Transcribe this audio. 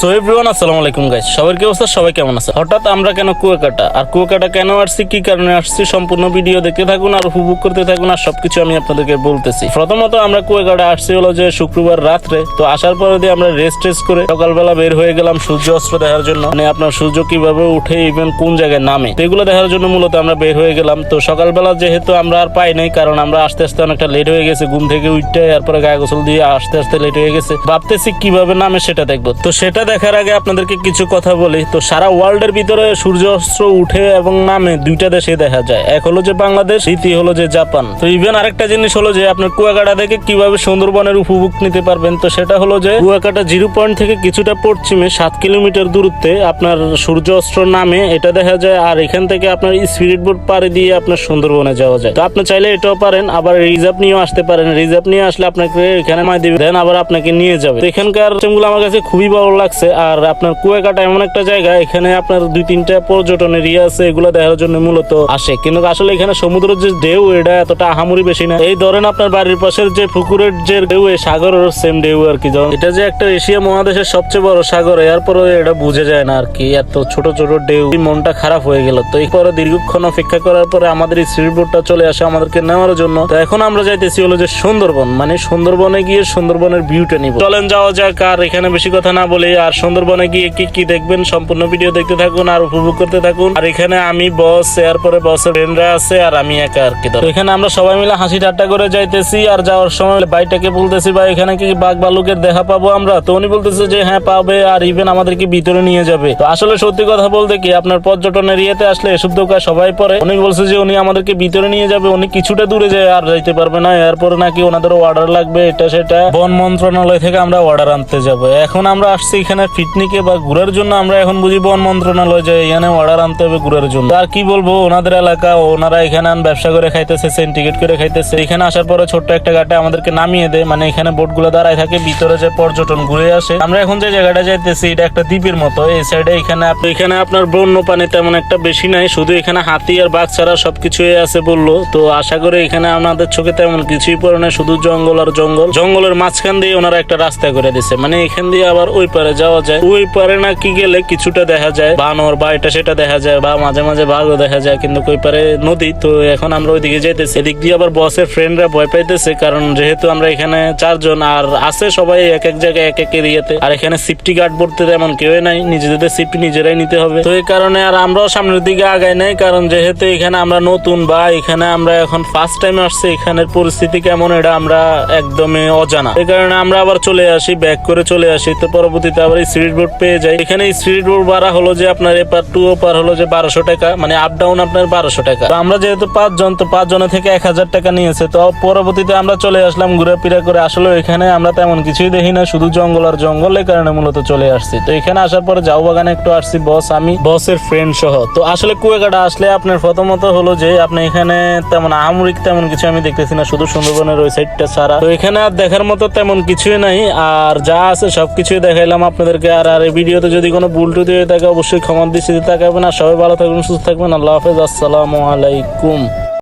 So everyone আসসালামু আলাইকুম guys সবার কি অবস্থা? সবাই কেমন আছে? হঠাৎ আমরা কেন কুয়াকাটা? আর কুয়াকাটা কেন আসছি? কি কারণে আসছি? সম্পূর্ণ ভিডিও দেখতে থাকুন আর উপভোগ করতে থাকুন আর সবকিছু আমি আপনাদেরকে বলতেছি। প্রথমত আমরা কুয়াকাটা আসছি হলো যে শুক্রবার রাত্রে। তো আসার পরে দিয়ে আমরা রেস্ট টেস্ট করে সকালবেলা বের হয়ে গেলাম সূর্য অস্ত্র দেখার জন্য। মানে আপনার সূর্য কীভাবে উঠে ইভেন কোন জায়গায় নামে। এগুলো দেখার জন্য মূলত আমরা বের হয়ে গেলাম। তো সকালবেলা যেহেতু আমরা আর পাই নাই, কারণ আমরা আস্তে আস্তে অনেকটা লেট হয়ে গেছে। ঘুম থেকে উঠতে এরপরে গায়ে গোসল দিয়ে আস্তে আস্তে লেট হয়ে গেছে। ভাবতেছি কীভাবে নামে সেটা দেখব। তো সেটা দেখার আগে আপনাদেরকে কিছু কথা বলি। তো সারা ওয়ার্ল্ডের ভিতরে সূর্য অস্ত্র উঠে এবং নামে দুইটা দেশে দেখা যায়। এক হলো যে বাংলাদেশ, দ্বিতীয় হলো যে জাপান। তো ইভেন আরেকটা জিনিস হলো যে আপনার কুয়াকাটা থেকে কীভাবে সুন্দরবনের উপভোগ নিতে পারবেন। তো সেটা হলো যে কুয়াকাটা জিরো পয়েন্ট থেকে কিছুটা পশ্চিমে সাত কিলোমিটার দূরত্বে আপনার সূর্য অস্ত্র নামে এটা দেখা যায়। আর এখান থেকে আপনার স্পিরিট বোট পাড়ি দিয়ে আপনার সুন্দরবনে যাওয়া যায়। তো আপনি চাইলে এটাও পারেন, আবার রিজার্ভ নিয়েও আসতে পারেন। রিজার্ভ নিয়ে আসলে আপনাকে এখানে মাই দিবে, দেন আবার আপনাকে নিয়ে যাবে। এখানকার আমার কাছে খুবই ভালো লাগছে। আর আপনার কুয়াকাটা এমন একটা জায়গা, এখানে আপনার দুই তিনটা পর্যটন এরিয়া আছে, এগুলো দেখার জন্য মূলত আসে। কিন্তু আসলে এখানে সমুদ্রের যে ঢেউ, এটা এতটা আহামরি বেশি না। এই ধরেন আপনার বাড়ির পাশের যে পুকুরের যে ঢেউ, এই সাগরের সেম ঢেউ আর কি, যেমন এটা যে একটা এশিয়া মহাদেশের সবচেয়ে বড় সাগর এরপরে এটা বুঝে যায় না আর কি। এত ছোট ছোট ঢেউ, মনটা খারাপ হয়ে গেল। তো এরপরে দীর্ঘক্ষণ অপেক্ষা করার পরে আমাদের এই সিরিবোর্ডটা চলে আসে আমাদেরকে নেওয়ার জন্য। তো এখন আমরা যাইতেছি হলো যে সুন্দরবন মানে সুন্দরবনে গিয়ে সুন্দরবনের ভিউটা নিব। চলেন যাওয়া যাক, আর এখানে বেশি কথা না বলে আর সুন্দরবনে গিয়ে কি কি দেখবেন সম্পূর্ণ ভিডিও দেখতে থাকুন আর উপভোগ করতে থাকুন। আর এখানে আমি বস এরপরে বসের ফ্রেন্ডরা আছে আর আমি একা আর কি। এখানে আমরা সবাই মিলে হাসি ঠাট্টা করে যাইতেছি আর যাওয়ার সময় ভাইটাকে বলতেছি, ভাই, এখানে কি বাঘ ভালুকের দেখা পাবো আমরা? তো উনি বলতেছে যে হ্যাঁ পাবে আর ইভেন আমাদেরকে ভিতরে নিয়ে যাবে। তো আসলে সত্যি কথা বলতে কি, আপনার পর্যটন এরিয়াতে আসলে এসব দোকান সবাই পরে। উনি বলছে যে, উনি আমাদেরকে ভিতরে নিয়ে যাবে। উনি কিছুটা দূরে যায় আর যাইতে পারবে না। এরপরে নাকি ওনাদের অর্ডার লাগবে, এটা সেটা। বন মন্ত্রণালয় থেকে আমরা অর্ডার আনতে যাব। এখন আমরা আসছি এখানে পিকনিকে বা ঘুরার জন্য আমরা এখন বুঝি বন মন্ত্রণালয় যে এখানে অর্ডার আনতে হবে ঘুরার জন্য। আর কি বলব, ওনাদের এলাকা, ওনারা এখানে ব্যবসা করে খাইতেছে সেন টিকিট করে খাইতেছে। এখানে আসার পরে ছোট্ট একটা ঘাটে আমাদেরকে নামিয়ে দেয়। মানে এখানে বোটগুলো দাঁড়ায় থাকে, ভিতরে যে পর্যটন ঘুরে আসে। আমরা এখন যে জায়গাটা যাইতেছি, এটা একটা দ্বীপের মতো। এই সাইডে এখানে এখানে আপনার বন্য পানি তেমন একটা বেশি নাই। শুধু এখানে হাতি আর বাঘ ছাড়া সবকিছুই আছে বলল। তো আশা করি এখানে আমাদের চোখে তেমন কিছুই পড়ে না, শুধু জঙ্গল আর জঙ্গল। জঙ্গলের মাঝখান দিয়ে ওনারা একটা রাস্তা করে দিছে। মানে এখান দিয়ে আবার ওই পারে যাওয়া যায়। ওই পারে না কি গেলে কিছুটা দেখা যায় বানর বা এটা সেটা দেখা যায়, বা মাঝে মাঝে বাঘও দেখা যায়, কিন্তু ওই পারে নদী, তো এখন আমরা ওইদিকে যাইতেছি। এদিক দিয়ে আবার বসের ফ্রেন্ডরা ভয় পাইতেছে, কারণ যেহেতু আমরা এখানে চারজন, আর আছে সবাই এক এক জায়গায়, এক এক এরিয়াতে। আর এখানে সিফটি গার্ড পড়তে তেমন কেউ নাই, নিজেদের সিফটি নিজেরাই নিতে হবে। তো এই কারণে আর আমরাও সামনের দিকে আগাই নাই, কারণ যেহেতু এখানে আমরা নতুন, বা এখানে আমরা এখন ফার্স্ট টাইম আসছি, এখানের পরিস্থিতি কেমন, এটা আমরা একদমই অজানা। এই কারণে আমরা আবার চলে আসি ব্যাক করে চলে আসি। তো পরবর্তীতে আবার স্ট্রিট বোর্ড পেয়ে যাই। এখানে স্ট্রিট বোর্ড ভাড়া হলো যে আপনার এপার টু ওপার হলো যে বারোশো টাকা মানে আপ ডাউন আপনার বারোশো টাকা। আমরা যেহেতু পাঁচজন, তো পাঁচ জনের থেকে এক হাজার টাকা নিয়েছে, তো পরবর্তীতে আমরা চলে আসলাম ঘুরে করে। আসলে এখানে আমরা তেমন কিছুই দেখি না, শুধু জঙ্গল আর জঙ্গল এই কারণে মূলত চলে আসছি। তো এখানে আসার পরে যাও বাগানে একটু আসছি বস আমি বসের ফ্রেন্ড সহ। তো আসলে কুয়াকাটা আসলে আপনার প্রথমত হলো যে আপনি এখানে তেমন আহামরিক তেমন কিছু আমি দেখতেছি না, শুধু সুন্দরবনের ওই সাইডটা ছাড়া। তো এখানে আর দেখার মতো তেমন কিছুই নাই, আর যা আছে সবকিছুই দেখাইলাম আপনাদেরকে আর আর এই ভিডিওতে যদি কোনো ভুল টুটি হয়ে থাকে, অবশ্যই ক্ষমা দৃষ্টিতে তাকাবেন। আর সবাই ভালো থাকবেন, সুস্থ থাকবেন। আল্লাহ হাফেজ। আসসালামু আলাইকুম।